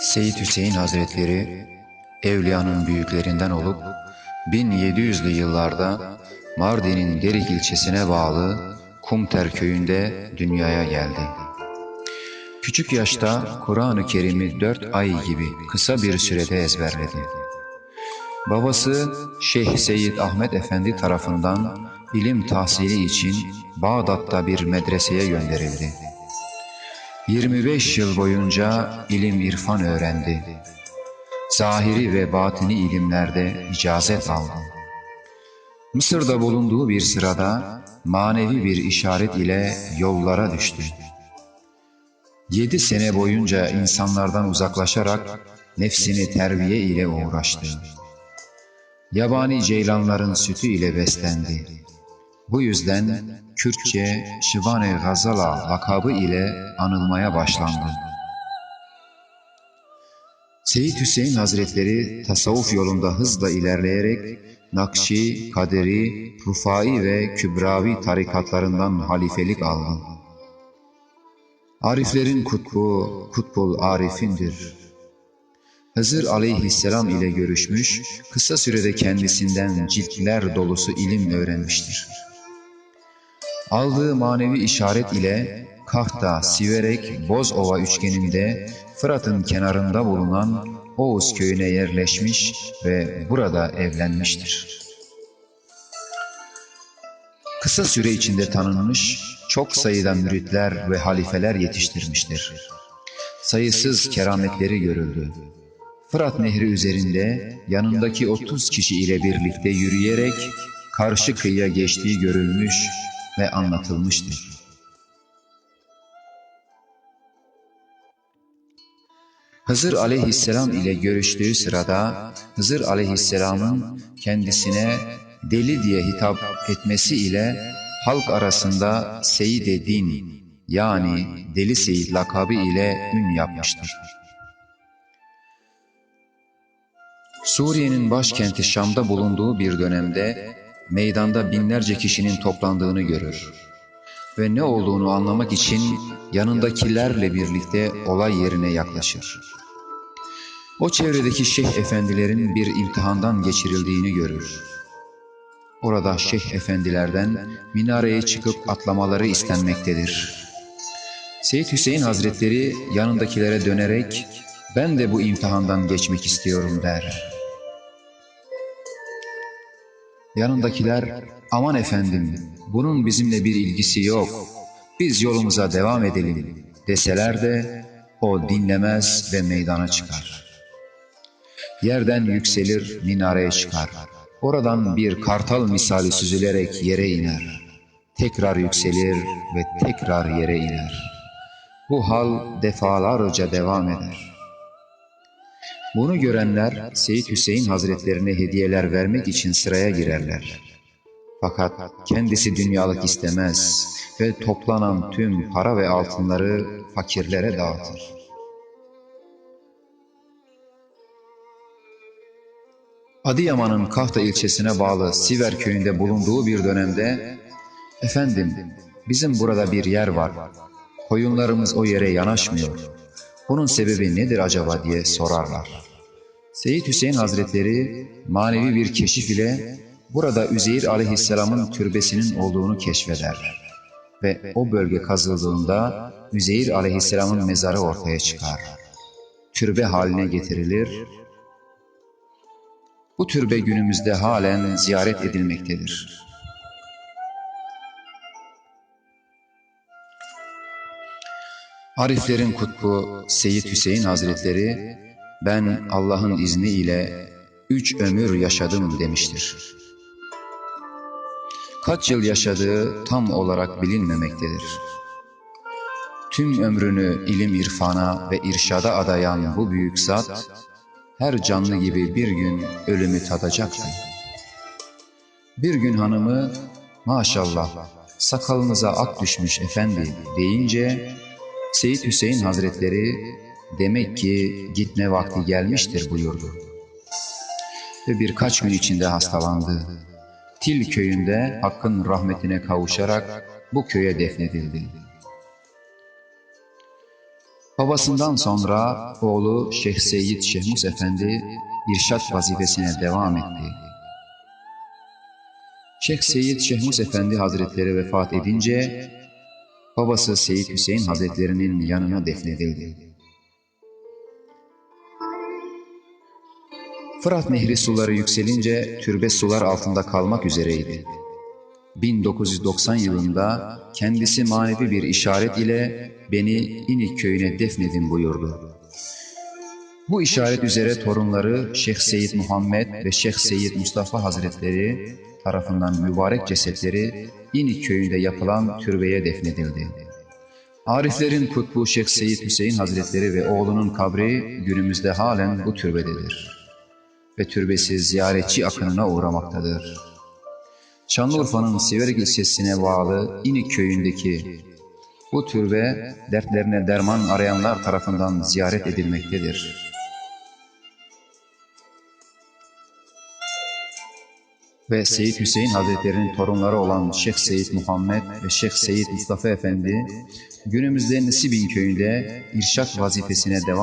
Seyit Hüseyin Hazretleri Evliyanın büyüklerinden olup 1700'lü yıllarda Mardin'in Derik ilçesine bağlı Kumter köyünde dünyaya geldi. Küçük yaşta Kur'an-ı Kerim'i dört ay gibi kısa bir sürede ezberledi. Babası Şeyh Seyyid Ahmet Efendi tarafından ilim tahsili için Bağdat'ta bir medreseye gönderildi. 25 yıl boyunca ilim irfan öğrendi. Zahiri ve batini ilimlerde icazet aldı. Mısır'da bulunduğu bir sırada manevi bir işaret ile yollara düştü. Yedi sene boyunca insanlardan uzaklaşarak nefsini terbiye ile uğraştı. Yabani ceylanların sütü ile beslendi. Bu yüzden Kürtçe Şivane Gazala lakabı ile anılmaya başlandı. Seyyid Hüseyin Hazretleri tasavvuf yolunda hızla ilerleyerek Nakşi, Kaderi, Rufai ve Kübravi tarikatlarından halifelik aldı. Ariflerin kutbu, kutbul arifindir. Hızır aleyhisselam ile görüşmüş, kısa sürede kendisinden ciltler dolusu ilim öğrenmiştir. Aldığı manevi işaret ile Kahta, Siverek, Bozova üçgeninde Fırat'ın kenarında bulunan Oğuz köyüne yerleşmiş ve burada evlenmiştir. Kısa süre içinde tanınmış, çok sayıda müritler ve halifeler yetiştirmiştir. Sayısız kerametleri görüldü. Fırat Nehri üzerinde yanındaki 30 kişi ile birlikte yürüyerek karşı kıyıya geçtiği görülmüş ve anlatılmıştır. Hızır aleyhisselam ile görüştüğü sırada Hızır aleyhisselamın kendisine deli diye hitap etmesi ile halk arasında Seyid-i Din yani Deli Seyit lakabı ile ün yapmıştır. Suriye'nin başkenti Şam'da bulunduğu bir dönemde meydanda binlerce kişinin toplandığını görür ve ne olduğunu anlamak için yanındakilerle birlikte olay yerine yaklaşır. O çevredeki şeyh efendilerin bir imtihandan geçirildiğini görür. Orada şeyh efendilerden minareye çıkıp atlamaları istenmektedir. Seyyid Hüseyin Hazretleri yanındakilere dönerek ben de bu imtihandan geçmek istiyorum der. Yanındakiler aman efendim bunun bizimle bir ilgisi yok. Biz yolumuza devam edelim deseler de o dinlemez ve meydana çıkar. Yerden yükselir minareye çıkar. Oradan bir kartal misali süzülerek yere iner. Tekrar yükselir ve tekrar yere iner. Bu hal defalarca devam eder. Bunu görenler Seyyid Hüseyin Hazretlerine hediyeler vermek için sıraya girerler. Fakat kendisi dünyalık istemez ve toplanan tüm para ve altınları fakirlere dağıtır. Adıyaman'ın Kahta ilçesine bağlı Siver köyünde bulunduğu bir dönemde ''Efendim, bizim burada bir yer var. Koyunlarımız o yere yanaşmıyor. Bunun sebebi nedir acaba?'' diye sorarlar. Seyyid Hüseyin Hazretleri manevi bir keşif ile burada Üzeyir aleyhisselamın türbesinin olduğunu keşfeder. Ve o bölge kazıldığında Üzeyir aleyhisselamın mezarı ortaya çıkar. Türbe haline getirilir. Bu türbe günümüzde halen ziyaret edilmektedir. Ariflerin kutbu Seyyid Hüseyin Hazretleri ben Allah'ın izniyle üç ömür yaşadım demiştir. Kaç yıl yaşadığı tam olarak bilinmemektedir. Tüm ömrünü ilim irfana ve irşada adayan bu büyük zat, her canlı gibi bir gün ölümü tadacaktı. Bir gün hanımı, maşallah sakalınıza ak düşmüş efendi deyince, Seyyid Hüseyin Hazretleri demek ki gitme vakti gelmiştir buyurdu. Ve birkaç gün içinde hastalandı. Til köyünde Hakk'ın rahmetine kavuşarak bu köye defnedildi. Babasından sonra oğlu Şeyh Seyyid Şehmus Efendi irşat vazifesine devam etti. Şeyh Seyyid Şehmus Efendi Hazretleri vefat edince babası Seyyid Hüseyin Hazretlerinin yanına defnedildi. Fırat Nehri suları yükselince türbe sular altında kalmak üzereydi. 1990 yılında kendisi manevi bir işaret ile beni İnik köyüne defnedin buyurdu. Bu işaret üzere torunları Şeyh Seyyid Muhammed ve Şeyh Seyyid Mustafa Hazretleri tarafından mübarek cesetleri İnik köyünde yapılan türbeye defnedildi. Ariflerin kutbu Şeyh Seyyid Hüseyin Hazretleri ve oğlunun kabri günümüzde halen bu türbededir ve türbesi ziyaretçi akınına uğramaktadır. Şanlıurfa'nın Siverek ilçesine bağlı İnik köyündeki bu türbe dertlerine derman arayanlar tarafından ziyaret edilmektedir. Ve Seyyid Hüseyin Hazretleri'nin torunları olan Şeyh Seyyid Muhammed ve Şeyh Seyyid Mustafa Efendi günümüzde Nesibin köyünde irşat vazifesine devam